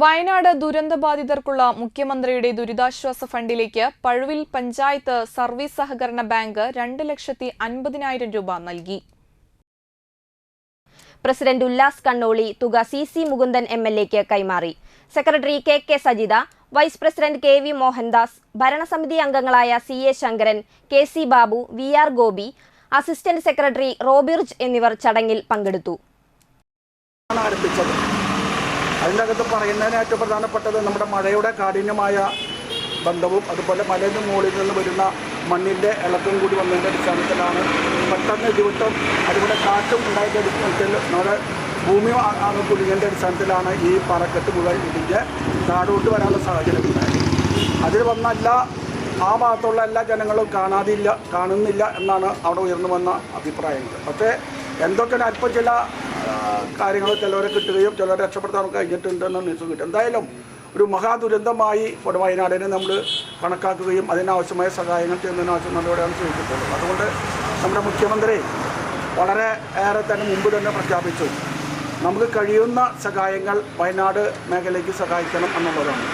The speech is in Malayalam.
വയനാട് ദുരന്തബാധിതർക്കുള്ള മുഖ്യമന്ത്രിയുടെ ദുരിതാശ്വാസ ഫണ്ടിലേക്ക് പഴുവിൽ പഞ്ചായത്ത് സർവീസ് സഹകരണ ബാങ്ക് രണ്ട് ലക്ഷത്തി അൻപതിനായിരം രൂപ നൽകി. പ്രസിഡന്റ് ഉല്ലാസ് കണ്ണോളി തുക C C Mukundan M L എക്ക് കൈമാറി. Secretary K K Sajitha vice president K V Mohandas ഭരണസമിതി അംഗങ്ങളായ C A Sankaran K C Babu V R Gopi assistant secretary റോബിർജ് എന്നിവർ ചടങ്ങിൽ പങ്കെടുത്തു. അതിന്റെ അകത്ത് പറയുന്നതിന് ഏറ്റവും പ്രധാനപ്പെട്ടത് നമ്മുടെ മഴയുടെ കാഠിന്യമായ ബന്ധവും അതുപോലെ മലയുടെ മുകളിൽ നിന്ന് വരുന്ന മണ്ണിന്റെ ഇളക്കം കൂടി വന്നതിന്റെ അടിസ്ഥാനത്തിലാണ് പെട്ടെന്ന് ഇടിവെട്ടം അതുപോലെ കാറ്റും ഉണ്ടായതിന്റെ അടിസ്ഥാനത്തിൽ നമ്മുടെ ഭൂമി ആകെ കുലുങ്ങിന്റെ അടിസ്ഥാനത്തിലാണ് ഈ പറക്കെട്ട് മുഴുവൻ ഇടിഞ്ഞ് താഴോട്ട് വരാനുള്ള സാഹചര്യം ഉണ്ടായത്. അതിൽ വന്ന എല്ലാ ആ ഭാഗത്തുള്ള എല്ലാ ജനങ്ങളും കാണാതില്ല കാണുന്നില്ല എന്നാണ് അവിടെ ഉയർന്നു വന്ന അഭിപ്രായങ്ങൾ. പക്ഷേ എന്തൊക്കെ അല്പം ചില കാര്യങ്ങൾ ചിലവരെ കിട്ടുകയും ചിലരെ രക്ഷപ്പെടുത്താൻ കഴിഞ്ഞിട്ടുണ്ടെന്ന് ന്യൂസ് കിട്ടും. എന്തായാലും ഒരു മഹാദുരന്തമായി വയനാടിനെ നമ്മൾ കണക്കാക്കുകയും അതിനാവശ്യമായ സഹായങ്ങൾ ചെയ്യുന്നതിന് ആവശ്യം ചെയ്തിട്ടുള്ളത് അതുകൊണ്ട് നമ്മുടെ മുഖ്യമന്ത്രി വളരെ ഏറെ തന്നെ മുമ്പ് തന്നെ പ്രഖ്യാപിച്ചു. നമുക്ക് കഴിയുന്ന സഹായങ്ങൾ വയനാട് മേഖലയ്ക്ക് സഹായിക്കണം എന്നുള്ളതാണ്.